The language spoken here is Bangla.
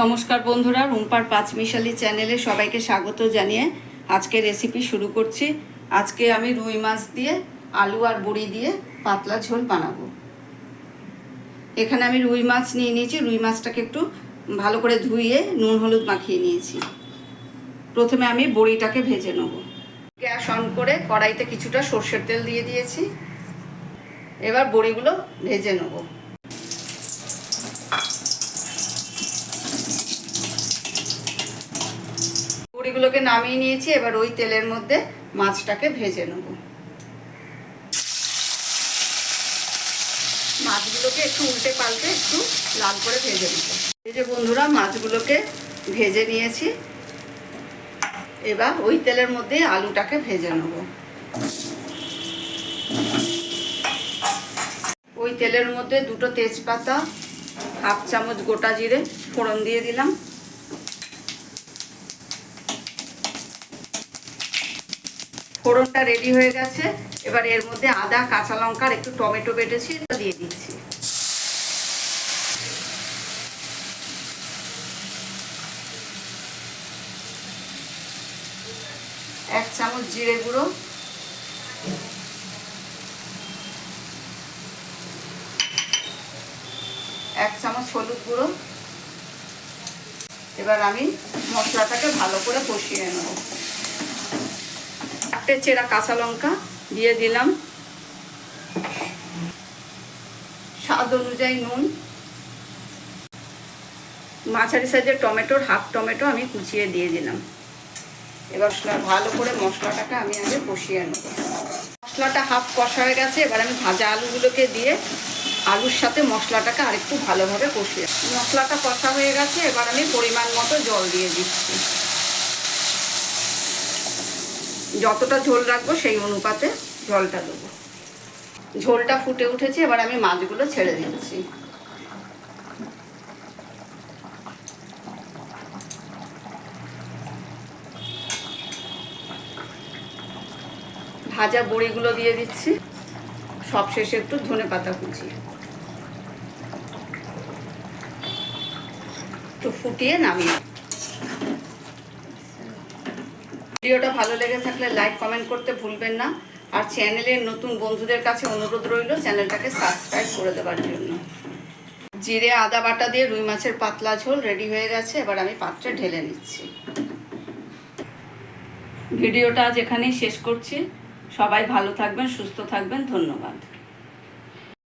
নমস্কার বন্ধুরা, রুম্পার পাঁচমিশালি চ্যানেলে সবাইকে স্বাগত জানিয়ে আজকে রেসিপি শুরু করছি। আজকে আমি রুই মাছ দিয়ে, আলু আর বড়ি দিয়ে পাতলা ঝোল বানাবো। এখানে আমি রুই মাছ নিয়ে নিয়েছি, রুই মাছটাকে একটু ভালো করে ধুইয়ে নুন, হলুদ মাখিয়ে নিয়েছি। প্রথমে আমি বড়িটাকে ভেজে নেব। গ্যাস অন করে কড়াইতে কিছুটা সর্ষের তেল দিয়ে দিয়েছি। এবার বড়িগুলো ভেজে নেব। বড়িগুলোকে নামিয়ে নিয়েছি, এবার ওই তেলের মধ্যে মাছটাকে ভেজে নেব। মাছগুলোকে একটু উল্টে পাল্টে একটু লাল করে ভেজে নেব। এই যে বন্ধুরা, মাছগুলোকে ভেজে নিয়েছি। এবার ওই তেলের মধ্যে আলুটাকে ভেজে নেব। ওই তেলের মধ্যে দুটো তেজপাতা, হাফ চামচ গোটা জিরে ফোড়ন দিয়ে দিলাম। ফোড়নটা রেডি হয়ে গেছে। এবার এর মধ্যে আদা, কাঁচা লঙ্কা একটু টমেটো বেটেছি, এটা দিয়ে দিচ্ছি। এক চামচ জিরে গুঁড়ো। এক চামচ হলুদ গুঁড়ো। এবার আমি মশলাটাকে ভালো করে কষিয়ে নেব। চারটে চেরা কাঁচা লঙ্কা দিয়ে দিলাম। স্বাদ অনুযায়ী নুন। মাঝারি সাইজের টমেটোর হাফ টমেটো আমি কুচিয়ে দিয়ে দিলাম। এবার ভালো করে মশলাটাকে আমি আগে কষিয়ে নেব। মশলাটা হাফ কষা হয়ে গেছে, এবার আমি ভাজা আলুগুলোকে দিয়ে আলুর সাথে মশলাটাকে আরেকটু ভালোভাবে কষিয়ে মশলাটা কষা হয়ে গেছে, এবার আমি পরিমাণ মতো জল দিয়ে দিচ্ছি। যতটা ঝোল রাখব সেই অনুপাতে জলটা দেবো। ঝোলটা ফুটে উঠেছে, এবার আমি মাছগুলো ছেড়ে দিচ্ছি। ভাজা বড়িগুলো দিয়ে দিচ্ছি। সব শেষে একটু ধনে পাতা কুচি। একটু ফুটিয়ে নামিয়ে ভিডিওটা ভালো লেগে থাকলে লাইক কমেন্ট করতে ভুলবেন না। আর চ্যানেলের নতুন বন্ধুদের কাছে অনুরোধ রইল চ্যানেলটাকে সাবস্ক্রাইব করে দেওয়ার জন্য। জিরে, আদা বাটা দিয়ে রুই মাছের পাতলা ঝোল রেডি হয়ে গেছে। এবার আমি পাত্রে ঢেলে নিচ্ছি। ভিডিওটা আজ এখানেই শেষ করছি। সবাই ভালো থাকবেন, সুস্থ থাকবেন। ধন্যবাদ।